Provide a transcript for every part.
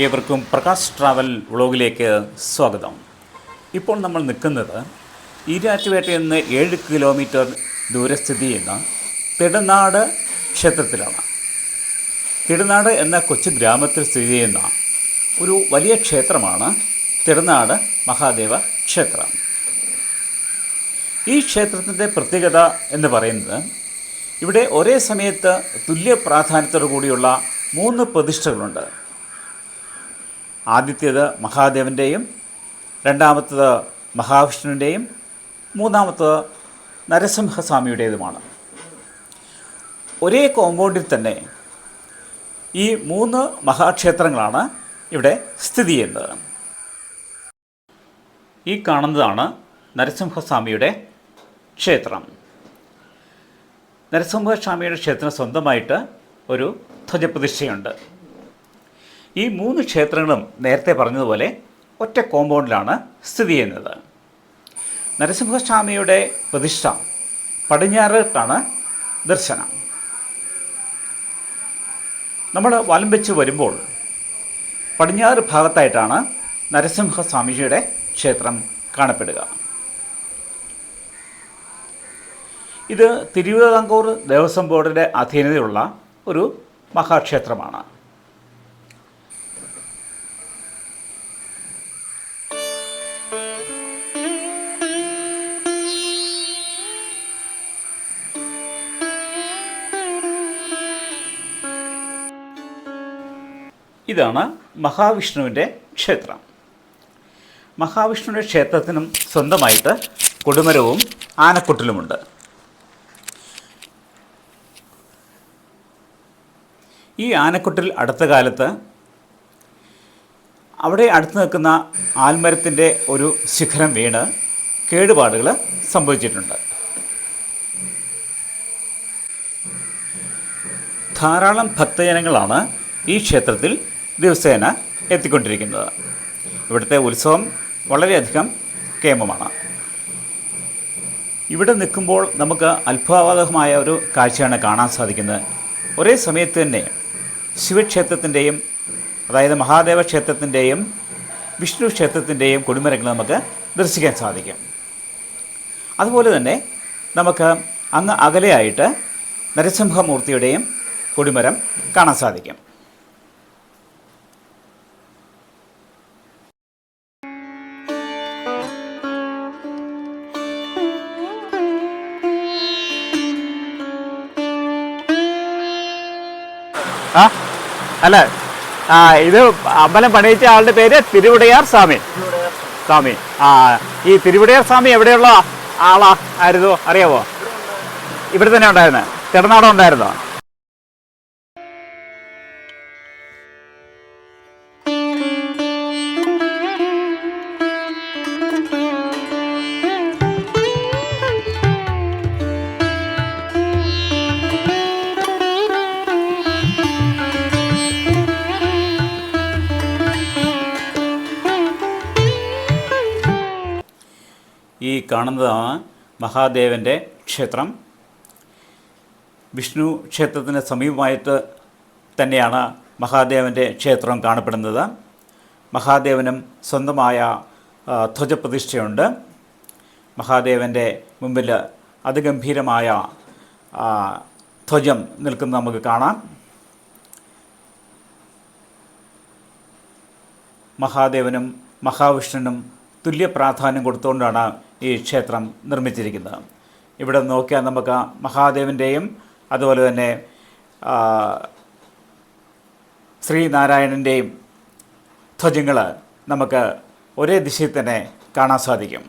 ഏവർക്കും പ്രകാശ് ട്രാവൽ വ്ളോഗിലേക്ക് സ്വാഗതം. ഇപ്പോൾ നമ്മൾ നിൽക്കുന്നത് ഈരാറ്റുപേട്ടയിൽ നിന്ന് ഏഴ് കിലോമീറ്റർ ദൂരെ സ്ഥിതി ചെയ്യുന്ന തിടനാട് ക്ഷേത്രത്തിലാണ്. തിടനാട് എന്ന കൊച്ചു ഗ്രാമത്തിൽ സ്ഥിതി ചെയ്യുന്ന ഒരു വലിയ ക്ഷേത്രമാണ് തിടനാട് മഹാദേവ ക്ഷേത്രം. ഈ ക്ഷേത്രത്തിന്റെ പ്രത്യേകത എന്ന് പറയുന്നത് ഇവിടെ ഒരേ സമയത്ത് തുല്യ പ്രാധാന്യത്തോടു കൂടിയുള്ള മൂന്ന് പ്രതിഷ്ഠകളുണ്ട്. ആദ്യത്തേത് മഹാദേവന്റെയും രണ്ടാമത്തത് മഹാവിഷ്ണുവിന്റെയും മൂന്നാമത്തത് നരസിംഹസ്വാമിയുടേതുമാണ്. ഒരേ കോമ്പൗണ്ടിൽ തന്നെ ഈ മൂന്ന് മഹാക്ഷേത്രങ്ങളാണ് ഇവിടെ സ്ഥിതി ചെയ്യുന്നത്. ഈ കാണുന്നതാണ് നരസിംഹസ്വാമിയുടെ ക്ഷേത്രം. നരസിംഹസ്വാമിയുടെ ക്ഷേത്രം സ്വന്തമായിട്ട് ഒരു ധ്വജപ്രതിഷ്ഠയുണ്ട്. ഈ മൂന്ന് ക്ഷേത്രങ്ങളും നേരത്തെ പറഞ്ഞതുപോലെ ഒറ്റ കോമ്പൗണ്ടിലാണ് സ്ഥിതി ചെയ്യുന്നത്. നരസിംഹസ്വാമിയുടെ പ്രതിഷ്ഠ പടിഞ്ഞാറോട്ടാണ് ദർശനം. നമ്മൾ വലം വരുമ്പോൾ പടിഞ്ഞാറ് ഭാഗത്തായിട്ടാണ് നരസിംഹസ്വാമിജിയുടെ ക്ഷേത്രം കാണപ്പെടുക. ഇത് തിരുവിതാംകൂർ ദേവസ്വം ബോർഡിന്റെ അധീനതയുള്ള ഒരു മഹാക്ഷേത്രമാണ്. ഇതാണ് മഹാവിഷ്ണുവിന്റെ ക്ഷേത്രം. മഹാവിഷ്ണുവിന്റെ ക്ഷേത്രത്തിനും സ്വന്തമായിട്ട് കൊടുമരവും ആനക്കൊട്ടിലുമുണ്ട്. ഈ ആനക്കൊട്ടിൽ അടുത്ത കാലത്ത് അവിടെ അടുത്ത് നിൽക്കുന്ന ആൽമരത്തിന്റെ ഒരു ശിഖരം വീണ് കേടുപാടുകൾ സംഭവിച്ചിട്ടുണ്ട്. ധാരാളം ഭക്തജനങ്ങളാണ് ഈ ക്ഷേത്രത്തിൽ ദിവസേന എത്തിക്കൊണ്ടിരിക്കുന്നത്. ഇവിടുത്തെ ഉത്സവം വളരെയധികം കേമമാണ്. ഇവിടെ നിൽക്കുമ്പോൾ നമുക്ക് അത്ഭുതവാദകമായ ഒരു കാഴ്ചയാണ് കാണാൻ സാധിക്കുന്നത്. ഒരേ സമയത്ത് തന്നെ ശിവക്ഷേത്രത്തിന്റെയും അതായത് മഹാദേവ ക്ഷേത്രത്തിന്റെയും വിഷ്ണു ക്ഷേത്രത്തിന്റെയും കൊടിമരങ്ങൾ നമുക്ക് ദർശിക്കാൻ സാധിക്കും. അതുപോലെ തന്നെ നമുക്ക് അങ്ങ് അകലെയായിട്ട് നരസിംഹമൂർത്തിയുടെയും കൊടിമരം കാണാൻ സാധിക്കും. ആ? അല്ല. ആ ഇത് അമ്പലം പണിയിച്ച ആളുടെ പേര് തിരുവിടയാർ സ്വാമി. സ്വാമി. ആ ഈ തിരുവിടയാർ സ്വാമി എവിടെയുള്ള ആളാ? ആയിരുന്നു അറിയാവോ? ഇവിടെ തന്നെ ഉണ്ടായിരുന്നു. തിടനാടം ഉണ്ടായിരുന്നോ? കാണുന്നതാണ് മഹാദേവന്റെ ക്ഷേത്രം. വിഷ്ണു ക്ഷേത്രത്തിന് സമീപമായിട്ട് തന്നെയാണ് മഹാദേവന്റെ ക്ഷേത്രം കാണപ്പെടുന്നത്. മഹാദേവനും സ്വന്തമായ ധ്വജപ്രതിഷ്ഠയുണ്ട്. മഹാദേവന്റെ മുമ്പിൽ അതിഗംഭീരമായ ധ്വജം നിൽക്കുന്നത് നമുക്ക് കാണാം. മഹാദേവനും മഹാവിഷ്ണുവിനും തുല്യ പ്രാധാന്യം കൊടുത്തുകൊണ്ടാണ് ഈ ക്ഷേത്രം നിർമ്മിച്ചിരിക്കുന്നത്. ഇവിടെ നോക്കിയാൽ നമുക്ക് മഹാദേവന്റെയും അതുപോലെ തന്നെ ശ്രീനാരായണന്റെയും ധ്വജങ്ങൾ നമുക്ക് ഒരേ ദിശയിൽ തന്നെ കാണാൻ സാധിക്കും.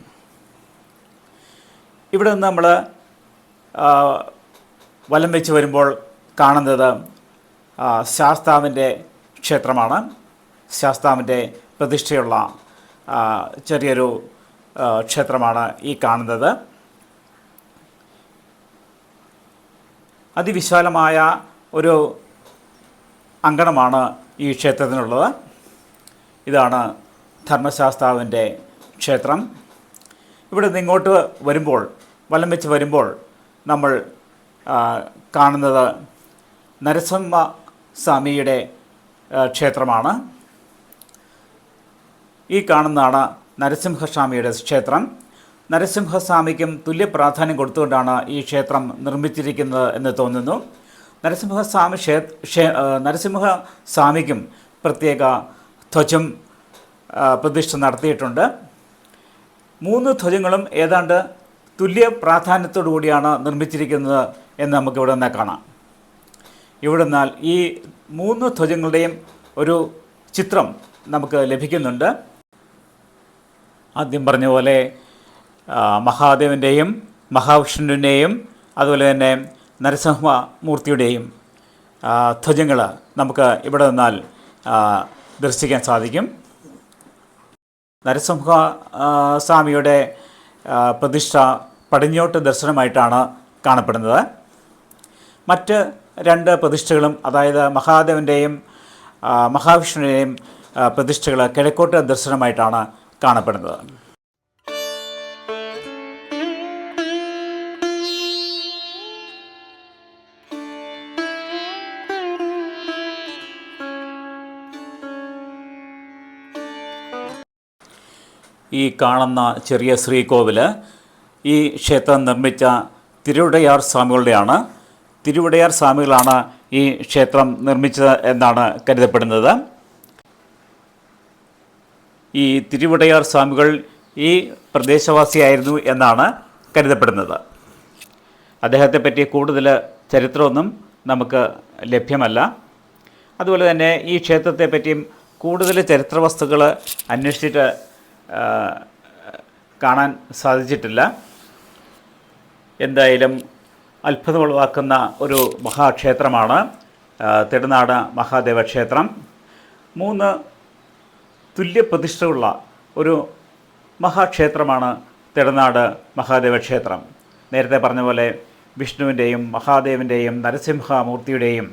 ഇവിടെ നിന്ന് നമ്മൾ വലം വെച്ച് വരുമ്പോൾ കാണുന്നത് ശാസ്താവിന്റെ ക്ഷേത്രമാണ്. ശാസ്താവിന്റെ പ്രതിഷ്ഠയുള്ള ചെറിയൊരു ക്ഷേത്രമാണ് ഈ കാണുന്നത്. അതിവിശാലമായ ഒരു അങ്കണമാണ് ഈ ക്ഷേത്രത്തിനുള്ളത്. ഇതാണ് ധർമ്മശാസ്താവിന്റെ ക്ഷേത്രം. ഇവിടെ നിന്ന് ഇങ്ങോട്ട് വരുമ്പോൾ വലം വെച്ച് വരുമ്പോൾ നമ്മൾ കാണുന്നത് നരസിംഹ സ്വാമിയുടെ ക്ഷേത്രമാണ്. ഈ കാണുന്നതാണ് നരസിംഹസ്വാമിയുടെ ക്ഷേത്രം. നരസിംഹസ്വാമിക്കും തുല്യ പ്രാധാന്യം കൊടുത്തുകൊണ്ടാണ് ഈ ക്ഷേത്രം നിർമ്മിച്ചിരിക്കുന്നത് എന്ന് തോന്നുന്നു. നരസിംഹസ്വാമി ക്ഷേ നരസിംഹസ്വാമിക്കും പ്രത്യേക ധ്വജം പ്രതിഷ്ഠ നടത്തിയിട്ടുണ്ട്. മൂന്ന് ധ്വജങ്ങളും ഏതാണ്ട് തുല്യ പ്രാധാന്യത്തോടു കൂടിയാണ് നിർമ്മിച്ചിരിക്കുന്നത് എന്ന് നമുക്ക് ഇവിടെ നിന്ന് കാണാം. ഇവിടെ നിന്നാൽ ഈ മൂന്ന് ധ്വജങ്ങളുടെയും ഒരു ചിത്രം നമുക്ക് ലഭിക്കുന്നുണ്ട്. ആദ്യം പറഞ്ഞ പോലെ മഹാദേവന്റെയും മഹാവിഷ്ണുവിന്റെയും അതുപോലെ തന്നെ നരസിംഹമൂർത്തിയുടെയും ധ്വജങ്ങൾ നമുക്ക് ഇവിടെ നിന്നാൽ ദർശിക്കാൻ സാധിക്കും. നരസിംഹ സ്വാമിയുടെ പ്രതിഷ്ഠ പടിഞ്ഞോട്ട് ദർശനമായിട്ടാണ് കാണപ്പെടുന്നത്. മറ്റ് രണ്ട് പ്രതിഷ്ഠകളും അതായത് മഹാദേവന്റെയും മഹാവിഷ്ണുവിന്റെയും പ്രതിഷ്ഠകൾ കിഴക്കോട്ട് ദർശനമായിട്ടാണ് കാണപ്പെടുന്നത്. ഈ കാണുന്ന ചെറിയ ശ്രീകോവിൽ ഈ ക്ഷേത്രം നിർമ്മിച്ച തിരുവിടയാർ സ്വാമികളുടെയാണ്. തിരുവിടയാർ സ്വാമികളാണ് ഈ ക്ഷേത്രം നിർമ്മിച്ചത് എന്നാണ് കരുതപ്പെടുന്നത്. ഈ തിരുവിടയാർ സ്വാമികൾ ഈ പ്രദേശവാസിയായിരുന്നു എന്നാണ് കരുതപ്പെടുന്നത്. അദ്ദേഹത്തെ പറ്റി കൂടുതൽ ചരിത്രമൊന്നും നമുക്ക് ലഭ്യമല്ല. അതുപോലെ തന്നെ ഈ ക്ഷേത്രത്തെ പറ്റിയും കൂടുതൽ ചരിത്ര വസ്തുക്കൾ അന്വേഷിച്ചിട്ട് കാണാൻ സാധിച്ചിട്ടില്ല. എന്തായാലും അത്ഭുതം ഉളവാക്കുന്ന ഒരു മഹാക്ഷേത്രമാണ് തിരുനാട് മഹാദേവ ക്ഷേത്രം മൂന്ന് തുല്യ പ്രതിഷ്ഠയുള്ള ഒരു മഹാക്ഷേത്രമാണ് തെടനാട് മഹാദേവ ക്ഷേത്രം നേരത്തെ പറഞ്ഞ പോലെ വിഷ്ണുവിന്റെയും മഹാദേവന്റെയും നരസിംഹമൂർത്തിയുടെയും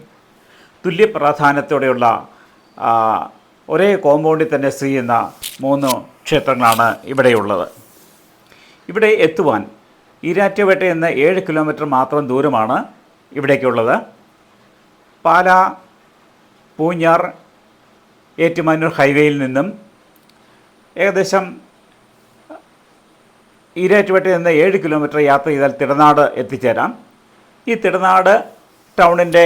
തുല്യ പ്രാധാന്യത്തോടെയുള്ള ഒരേ കോമ്പൗണ്ടിൽ തന്നെ സ്ഥിതി ചെയ്യുന്ന മൂന്ന് ക്ഷേത്രങ്ങളാണ് ഇവിടെയുള്ളത്. ഇവിടെ എത്തുവാൻ ഈരാറ്റുപേട്ട എന്ന ഏഴ് കിലോമീറ്റർ മാത്രം ദൂരമാണ് ഇവിടേക്കുള്ളത്. പാല പൂഞ്ഞാർ ഏറ്റുമാനൂർ ഹൈവേയിൽ നിന്നും ഏകദേശം ഈരാറ്റുപേട്ടയിൽ നിന്ന് ഏഴ് കിലോമീറ്റർ യാത്ര ചെയ്താൽ തിടനാട് എത്തിച്ചേരാം. ഈ തിടനാട് ടൗണിന്റെ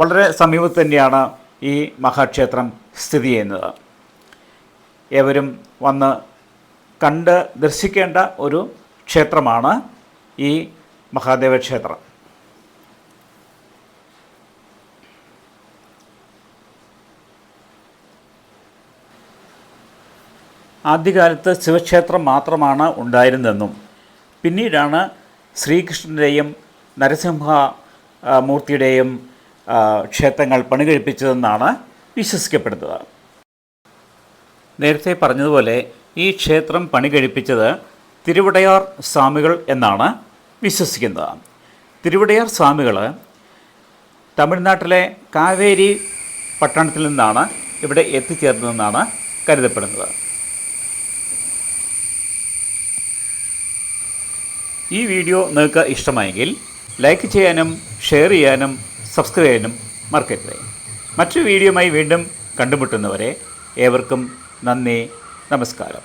വളരെ സമീപത്ത് തന്നെയാണ് ഈ മഹാക്ഷേത്രം സ്ഥിതി ചെയ്യുന്നത്. ഏവരും വന്ന് കണ്ട് ദർശിക്കേണ്ട ഒരു ക്ഷേത്രമാണ് ഈ മഹാദേവ ക്ഷേത്രം. ആദ്യകാലത്ത് ശിവക്ഷേത്രം മാത്രമാണ് ഉണ്ടായിരുന്നതെന്നും പിന്നീടാണ് ശ്രീകൃഷ്ണന്റെയും നരസിംഹ മൂർത്തിയുടെയും ക്ഷേത്രങ്ങൾ പണികഴിപ്പിച്ചതെന്നാണ് വിശ്വസിക്കപ്പെടുന്നത്. നേരത്തെ പറഞ്ഞതുപോലെ ഈ ക്ഷേത്രം പണി കഴിപ്പിച്ചത് തിരുവിടയാർ സ്വാമികൾ എന്നാണ് വിശ്വസിക്കുന്നത്. തിരുവിടയാർ സ്വാമികൾ തമിഴ്നാട്ടിലെ കാവേരി പട്ടണത്തിൽ നിന്നാണ് ഇവിടെ എത്തിച്ചേർന്നതെന്നാണ് കരുതപ്പെടുന്നത്. ഈ വീഡിയോ നിങ്ങൾക്ക് ഇഷ്ടമായെങ്കിൽ ലൈക്ക് ചെയ്യാനും ഷെയർ ചെയ്യാനും സബ്സ്ക്രൈബ് ചെയ്യാനും മറക്കരുത്. മറ്റൊരു വീഡിയോയുമായി വീണ്ടും കണ്ടുമുട്ടുന്നവരെ ഏവർക്കും നന്ദി നമസ്കാരം.